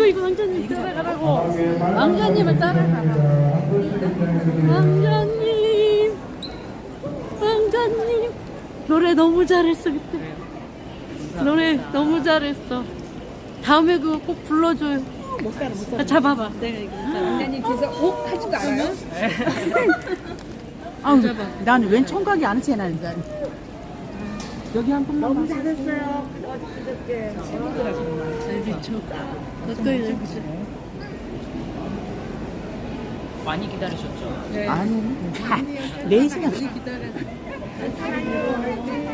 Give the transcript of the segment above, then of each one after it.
이거 이거 왕자님 따라가라고. 왕자님을 따라가라고. 왕자님, 왕자님. 노래 너무 잘했어 그때. 노래 너무 잘했어. 다음에 그거 꼭 불러줘요. 못 따라 못 따라. 잡아봐. 내가 이거. 원장님 뒤에서 오 하지도 않아요? 아, 나는 웬 청각이 안 채나 일단. 여기 한 번만. 너무 잘했어요. 어저께 재밌더라 정말. 잘 비춰. 가까이 잘 비춰. 많이 기다리셨죠? 아니, 네 시간.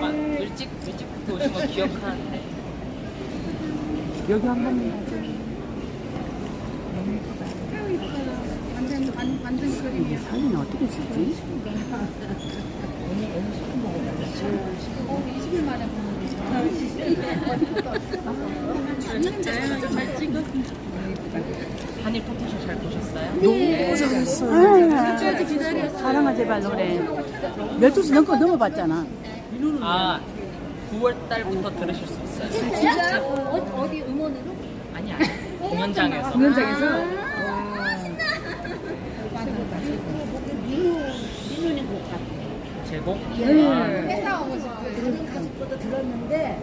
아, 일찍 일찍부터 오신 거 기억하는데 여기 한 번만. 완전 완- 완전 그림이야. 사진 어떻게 찍지? 어, 20일 만에 보는 잘 찍어. 한일 포토쇼 잘 보셨어요? 너무 잘했어. 기다려. 사랑아 제발 노래. 12시 넘고 넘어봤잖아. 아 9월 달부터 들으실 수 있어요. 진짜? 어, 어디 음원으로? 아니 아니 공연장에서 공연장에서? 제곡 회사 오고 싶은 가수보다 들었는데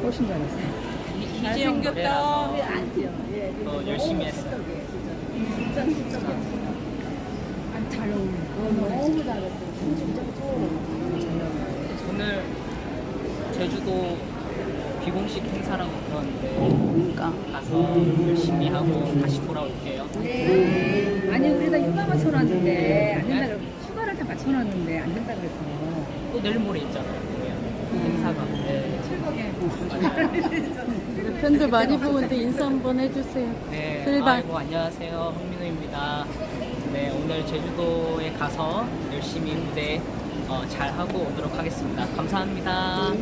훨씬 잘했어. 희재형 노래라서 더 열심히 했어요. 잘 어울려. 너무 잘했어. 오늘 제주도 비공식 행사라고 들었는데 그러니까. 가서 열심히 하고 다시 돌아올게요. 네. 아니 우리가 휴가 맞춰놨는데 맞춰놨는데 안 된다 그래서. 또 내일 모레 있잖아요. 공연. 행사가. 네. 우리 팬들 많이 보는데 인사 한번 해주세요. 네, 출발. 아이고 안녕하세요, 황민호입니다. 네, 오늘 제주도에 가서 열심히 무대 어, 잘 하고 오도록 하겠습니다. 감사합니다.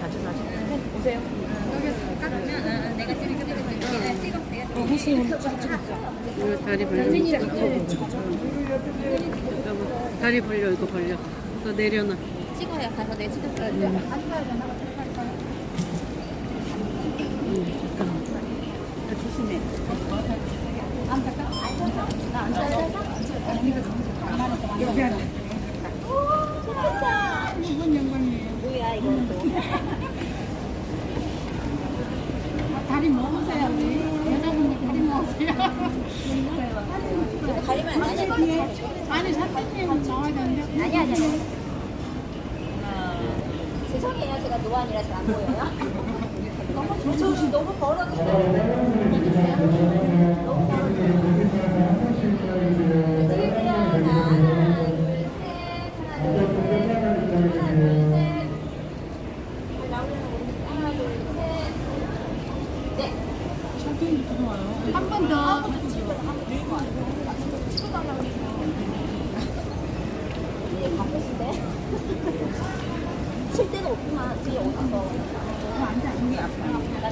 같이 사진. 오세요. 이거 다리 벌려. 잠깐만. 다리 벌려 이거 벌려. 이거 내려놔. 찍어야 가서 내 찍었어야 돼. 조심해. 여기 하나. 무슨 영광이에요? 뭐야 이거 다리 먹으세요 우리 여자분들 다리 먹으세요. 가리면 안 되는 아니 사장님 나와야 되는데. 아니 아니 아니. 죄송해요 제가 노안이라 잘 안 보여요. 너무 저, 저 너무 벌어졌어요. 너무 벌어졌어요. 찍을게요. 하나, 둘, 셋. 하나, 둘, 셋. 하나, 둘, 셋. 나오려는 거 하나, 둘, 셋. 네. 한 번 더. 이게 바쁘신데? 칠 데는 없구만. 뒤에 어디서. 앉아 이게 아파. 나 민우, 민우야.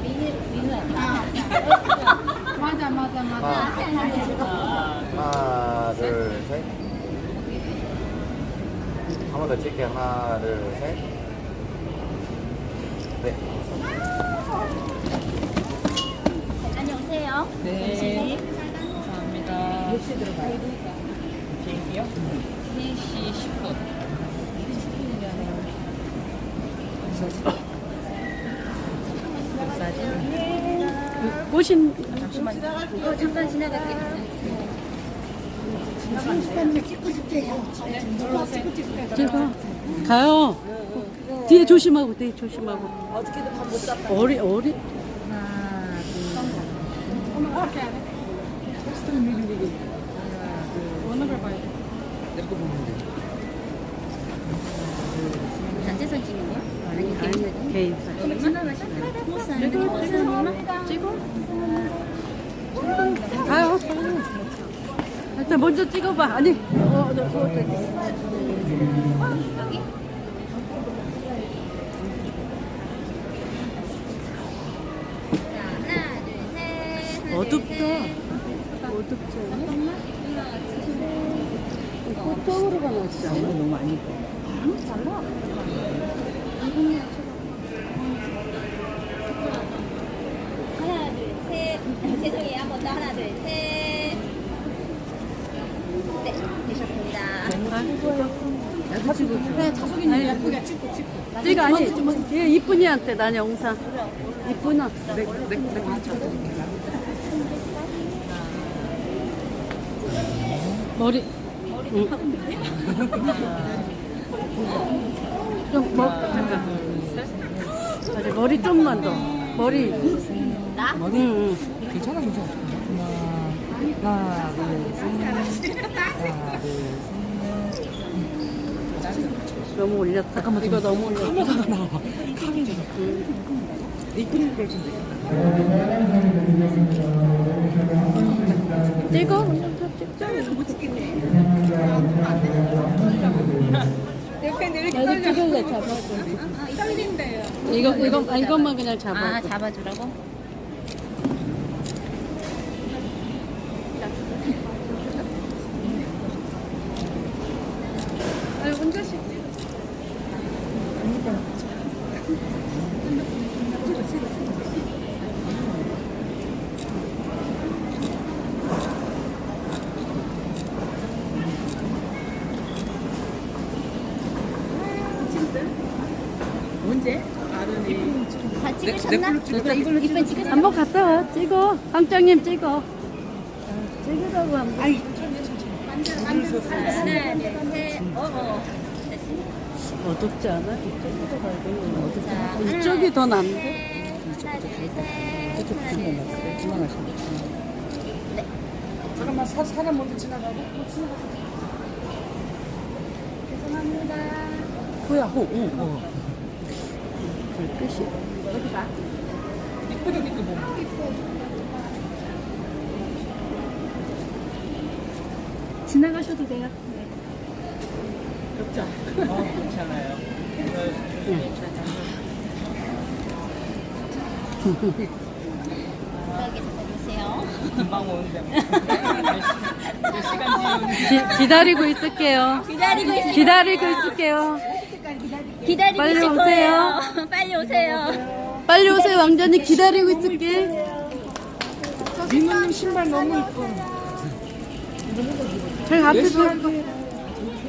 맞아 맞아 맞아. 하나, 둘, 셋. 한 번 더 찍게. 하나, 둘, 셋. 네. 네, 감사합니다. 몇 시 들어가요? 비행기요? 3시 10분. 사진? 꽃인 어, 잠깐 지나갈게. 찍어. 가요. 뒤에 조심하고 뒤에 조심하고. 어떻게든 밥못 잡아. 어리 어리. 단체선 찍는 거야? 아니, 개인 개인 사진. 찍어. 가요. 일단 먼저 찍어봐. 아니. 어, 여기? 둘, 셋. 하나, 둘, 어둡다. 셋. 어둡지 않아? 꽃적으로 가놨어. 너무 많이. 잘 나와. 죄송해요. 한 번 더 하나, 둘, 셋. 네, 되셨습니다. 가지고 그냥 자석이는 예쁘게 찍고 찍고. 내가 아니, 얘 이쁜이한테 난 영상. 이쁜아. 내, 내, 내, 머리. 머리 좀, 뭐, 잠깐. 머리 좀만 더. 머리. 나? 응, 응. 괜찮아, 괜찮아. 하나, 하나, 둘, 셋. 하나, 둘, 셋. 너무 올렸다. 이거 너무 올렸다. 카메라가 나와. 카메라가. 이끌릴 걸 텐데. 찍어. 나도 찍을래 잡아줘. 이거 이거 아, 이것만 그냥 잡아. 아 잡아주라고? 다 찍으셨나? 이쁜 찍으셨나? 한번 갔다 와. 찍어. 황장님 찍어. 찍으라고 한번. 아이. 하나 둘 셋 어어 어둡지 않아? 이쪽으로 가야 돼. 어둡지 자, 않아? 이쪽이 더 낫는데? 하나 둘셋 저쪽 지나가시네. 지나가시네. 잠깐만, 사, 사람 먼저 지나가고. 죄송합니다 호야, 호, 오, 어. 불빛이. 이쁘죠, 이쁘 뭐. 지나가셔도 돼요 어, 괜찮아요. 편하게 잡아주세요 금방 오는데. 뭐. 몇 시간 지우는 기, 기다리고 있을게요. 기다리고 있어요 기다리고 있을게요. 기다리고 빨리 있을 오세요. 거예요 빨리 오세요 빨리 오세요. 왕자님 기다리고 있을게. 민호님 신발 너무 이뻐. 저기 앞에 서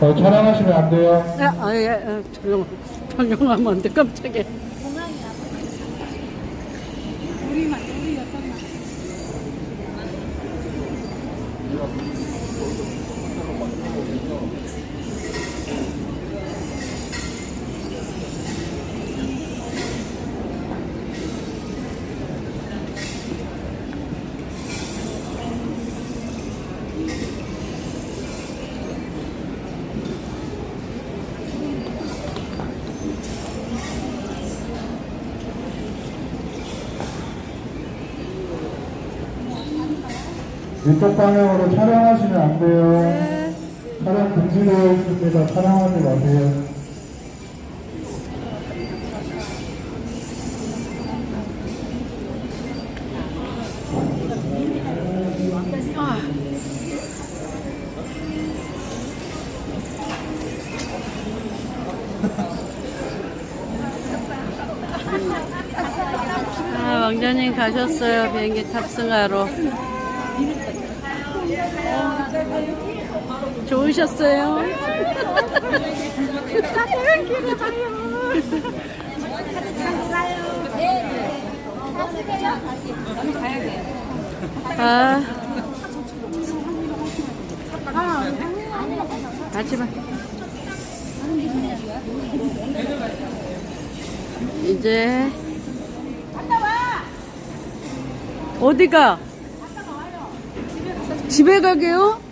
촬영하시면 안 돼요. 아, 아, 예, 아, 조용, 조용하면 안 돼, 깜짝이야. 이쪽 방향으로 촬영하시면 안 돼요. 촬영 금지되어 있습니다. 촬영하지 마세요. 아, 왕자님 가셨어요. 비행기 탑승하러. 좋으셨어요? 아. 가지 마. 이제 어디가? 집에 가게요?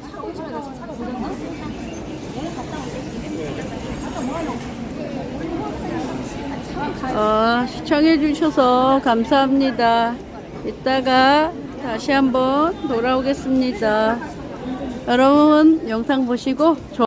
어, 시청해 주셔서 감사합니다. 이따가 다시 한번 돌아오겠습니다. 여러분, 영상 보시고, 좋